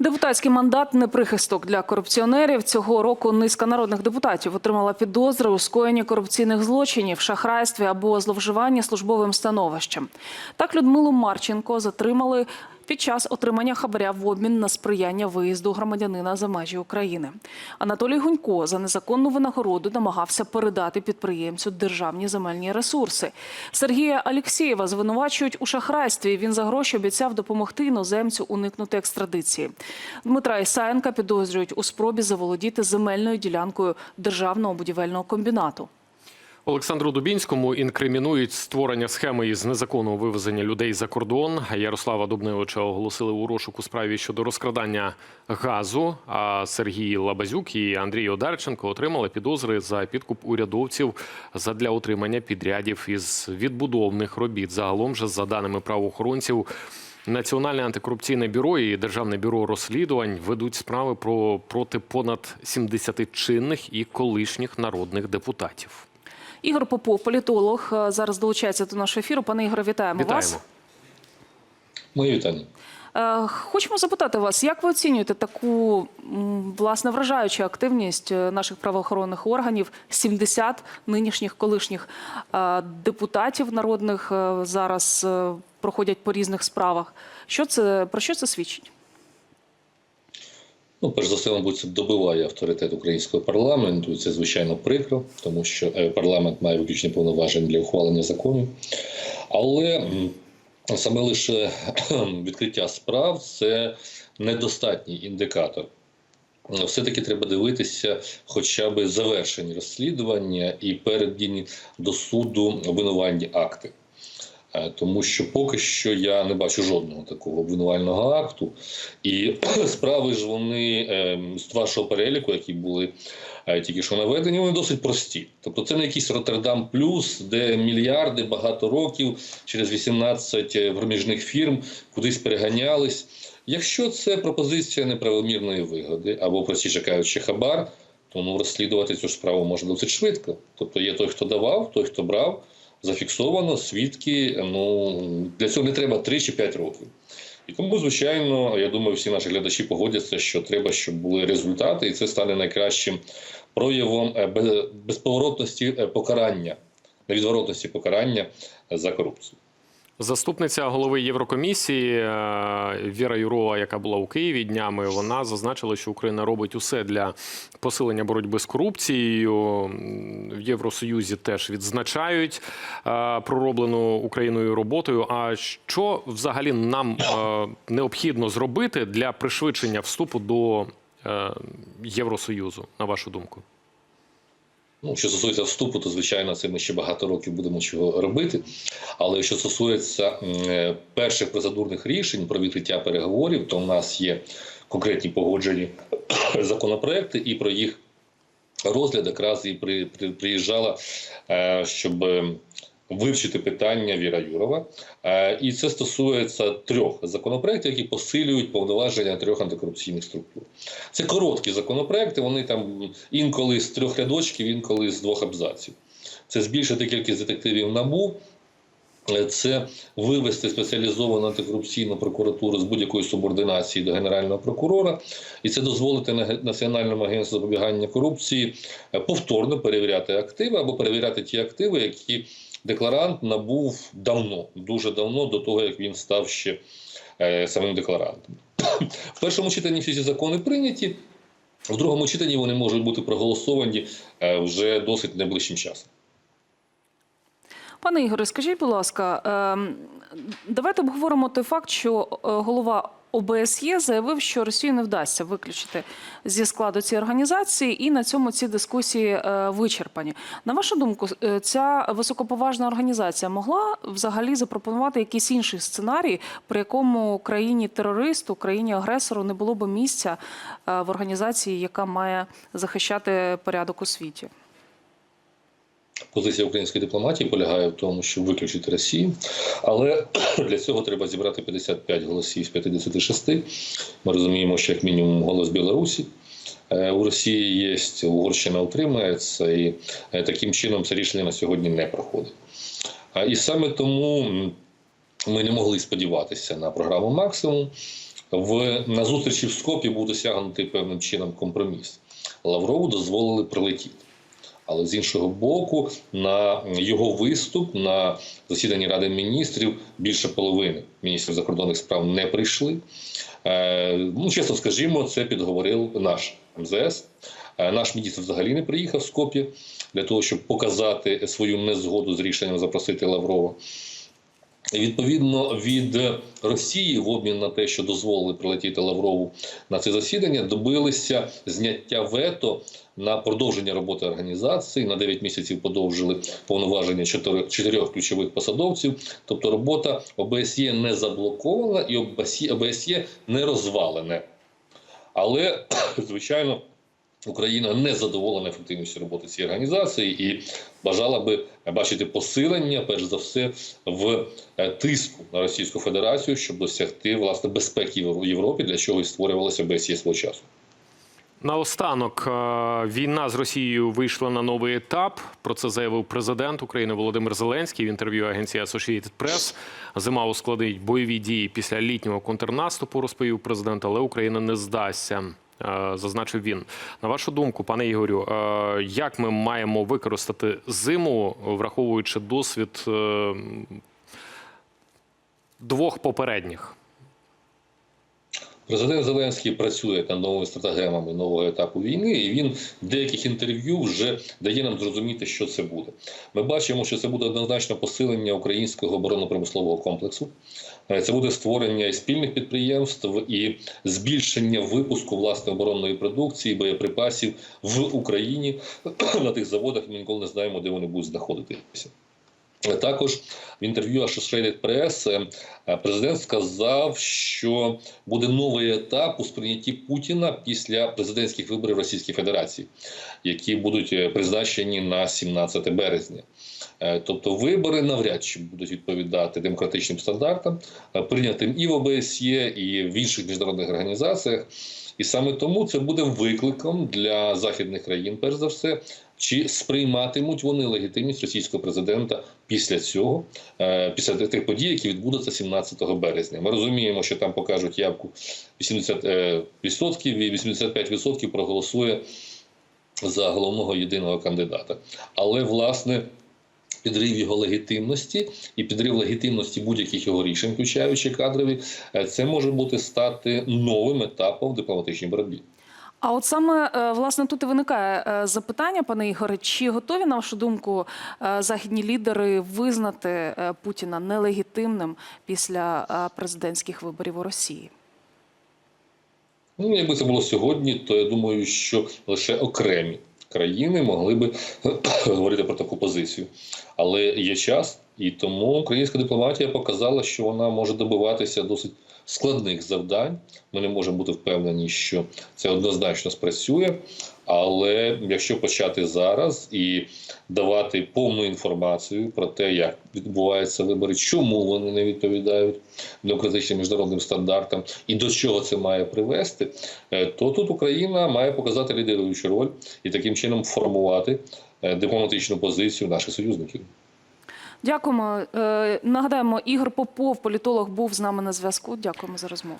Депутатський мандат не прихисток для корупціонерів. Цього року низка народних депутатів отримала підозри у скоєнні корупційних злочинів, шахрайстві або зловживанні службовим становищем. Так Людмилу Марченко затримали під час отримання хабаря в обмін на сприяння виїзду громадянина за межі України. Анатолій Гунько за незаконну винагороду намагався передати підприємцю державні земельні ресурси. Сергія Алєксєєва звинувачують у шахрайстві. Він за гроші обіцяв допомогти іноземцю уникнути екстрадиції. Дмитра Ісаєнка підозрюють у спробі заволодіти земельною ділянкою державного будівельного комбінату. Олександру Дубінському інкримінують створення схеми із незаконного вивезення людей за кордон. Ярослава Дубневича оголосили у розшук у справі щодо розкрадання газу. А Сергій Лабазюк і Андрій Одарченко отримали підозри за підкуп урядовців задля отримання підрядів із відбудовних робіт. Загалом же, за даними правоохоронців. Національне антикорупційне бюро і Державне бюро розслідувань ведуть справи про проти понад 70 чинних і колишніх народних депутатів. Ігор Попов, політолог, е, зараз долучається до нашого ефіру. Пане Ігоре, вітаємо, вас. Вітаємо. Мої вітання. Е, Хочемо запитати вас, як ви оцінюєте таку власне вражаючу активність е, наших правоохоронних органів? 70 нинішніх колишніх депутатів народних зараз проходять по різних справах. Що це про що це свідчить? Ну, перш за все, мабуть, це добиває авторитет українського парламенту. і Це звичайно прикро, тому що е, парламент має виключні повноваження для ухвалення законів. Але саме лише відкриття справ це недостатній індикатор. Все-таки треба дивитися хоча б завершені розслідування і передані до суду обвинувальні акти. Е, Тому що поки що я не бачу жодного такого обвинувального акту. І справи ж вони е, з вашого переліку, які були е, тільки що наведені, вони досить прості. Тобто це не якийсь Роттердам Плюс, де мільярди багато років через 18 проміжних фірм кудись переганялись. Якщо це пропозиція неправомірної вигоди або простіше кажучи, хабар, то ну розслідувати цю справу можна досить швидко. Тобто є той, хто давав, той, хто брав зафіксовано, свідки. Ну для цього не треба 3 чи 5 років. І тому, звичайно, я думаю, всі наші глядачі погодяться, що треба, щоб були результати, і це стане найкращим проявом е, безповоротності е, покарання, невідворотності покарання за корупцію. Заступниця голови Єврокомісії е, Віра Юрова, яка була у Києві днями, вона зазначила, що Україна робить усе для посилення боротьби з корупцією. В Євросоюзі теж відзначають е, пророблену Україною роботою. А що взагалі нам е, необхідно зробити для пришвидшення вступу до Євросоюзу, на вашу думку? Ну, що стосується вступу, то звичайно це ми ще багато років будемо чого робити. Але що стосується е, перших процедурних рішень про відкриття переговорів, то в нас є конкретні погоджені законопроекти, і про їх розгляд якраз і при, при, приїжджала, е, щоб вивчити питання Віра Юрова. Е, І це стосується трьох законопроєктів, які посилюють повноваження трьох антикорупційних структур. Це короткі законопроекти, вони там інколи з трьох рядочків, інколи з двох абзаців. Це збільшити кількість детективів набу. е, Це вивести спеціалізовану антикорупційну прокуратуру з будь-якої субординації до генерального прокурора, і це дозволити Національному агентству запобігання корупції е, повторно перевіряти активи або перевіряти ті активи, які декларант набув давно, дуже давно, до того як він став ще е, самим декларантом. В першому читанні всі ці закони прийняті. В другому читанні вони можуть бути проголосовані е, вже досить найближчим часом. Пане Ігоре, скажіть, будь ласка, ем, давайте обговоримо той факт, що е, голова ОБСЄ заявив, що Росію не вдасться виключити зі складу цієї організації, і на цьому ці дискусії е, вичерпані. На вашу думку, е, ця високоповажна організація могла взагалі запропонувати якийсь інший сценарій, при якому країні терористу, країні агресору не було б місця е, в організації, яка має захищати порядок у світі? Позиція української дипломатії полягає в тому, щоб виключити Росію, але для цього треба зібрати 55 голосів з 56. Ми розуміємо, що як мінімум голос Білорусі. Е, У Росії є Угорщина утримається, і е, таким чином це рішення на сьогодні не проходить. І саме тому ми не могли сподіватися на програму максимум. в на зустрічі в Скопі був досягнутий певним чином компроміс. Лаврову дозволили прилетіти. Але з іншого боку, на його виступ на засіданні Ради міністрів більше половини міністрів закордонних справ не прийшли. Е, ну, чесно скажімо, це підговорив наш МЗС. Е, Наш міністр взагалі не приїхав в Скопі для того, щоб показати свою незгоду з рішенням запросити Лаврова. Відповідно від Росії, в обмін на те, що дозволили прилетіти Лаврову на це засідання, добилися зняття вето на продовження роботи організації. На 9 місяців подовжили повноваження чотирьох, чотирьох ключових посадовців. Тобто робота ОБСЄ не заблокована і ОБСЄ не розвалене. Але, звичайно, Україна не задоволена ефективністю роботи цієї організації і бажала би бачити посилення, перш за все, в е, тиску на Російську Федерацію, щоб досягти власне безпеки в Європі, для чого і створювалося ОБСЄ свого часу. Наостанок е, війна з Росією вийшла на новий етап. Про це заявив президент України Володимир Зеленський в інтерв'ю агенції Associated Press. Зима ускладить бойові дії після літнього контрнаступу, розповів президент, але Україна не здасться. Е, Зазначив він. На вашу думку, пане Ігорю, е, як ми маємо використати зиму, враховуючи досвід е, двох попередніх? Президент Зеленський працює над новими стратегемами нового етапу війни, і він в деяких інтерв'ю вже дає нам зрозуміти, що це буде. Ми бачимо, що це буде однозначно посилення українського оборонно-промислового комплексу. Е, Це буде створення спільних підприємств і збільшення випуску власне оборонної продукції, боєприпасів в Україні на тих заводах. Ми ніколи не знаємо, де вони будуть знаходитися. Також в інтерв'ю Associated Press е, президент сказав, що буде новий етап у сприйнятті Путіна після президентських виборів Російської Федерації, які будуть е, призначені на 17 березня. Е, Тобто вибори навряд чи будуть відповідати демократичним стандартам, прийнятим і в ОБСЄ, і в інших міжнародних організаціях. І саме тому це буде викликом для західних країн, перш за все, чи сприйматимуть вони легітимність російського президента після цього, е, після тих подій, які відбудуться 17 березня. Ми розуміємо, що там покажуть явку 80% і 85% проголосує за головного єдиного кандидата. Але власне. Підрив його легітимності і підрив легітимності будь-яких його рішень, включаючи кадрові, е, це може бути стати новим етапом в дипломатичній боротьбі. А от саме е, власне тут і виникає е, запитання, пане Ігоре, чи готові, на вашу думку, е, західні лідери визнати Путіна нелегітимним після президентських виборів у Росії? Ну, якби це було сьогодні, то я думаю, що лише окремі країни могли би говорити про таку позицію. Але є час, і тому українська дипломатія показала, що вона може добиватися досить складних завдань. Ми не можемо бути впевнені, що це однозначно спрацює. Але якщо почати зараз і давати повну інформацію про те, як відбуваються вибори, чому вони не відповідають демократичним міжнародним стандартам і до чого це має привести, е, то тут Україна має показати лідируючу роль і таким чином формувати е, дипломатичну позицію наших союзників. Дякуємо. Е, Нагадаємо, Ігор Попов, політолог, був з нами на зв'язку. Дякуємо за розмову.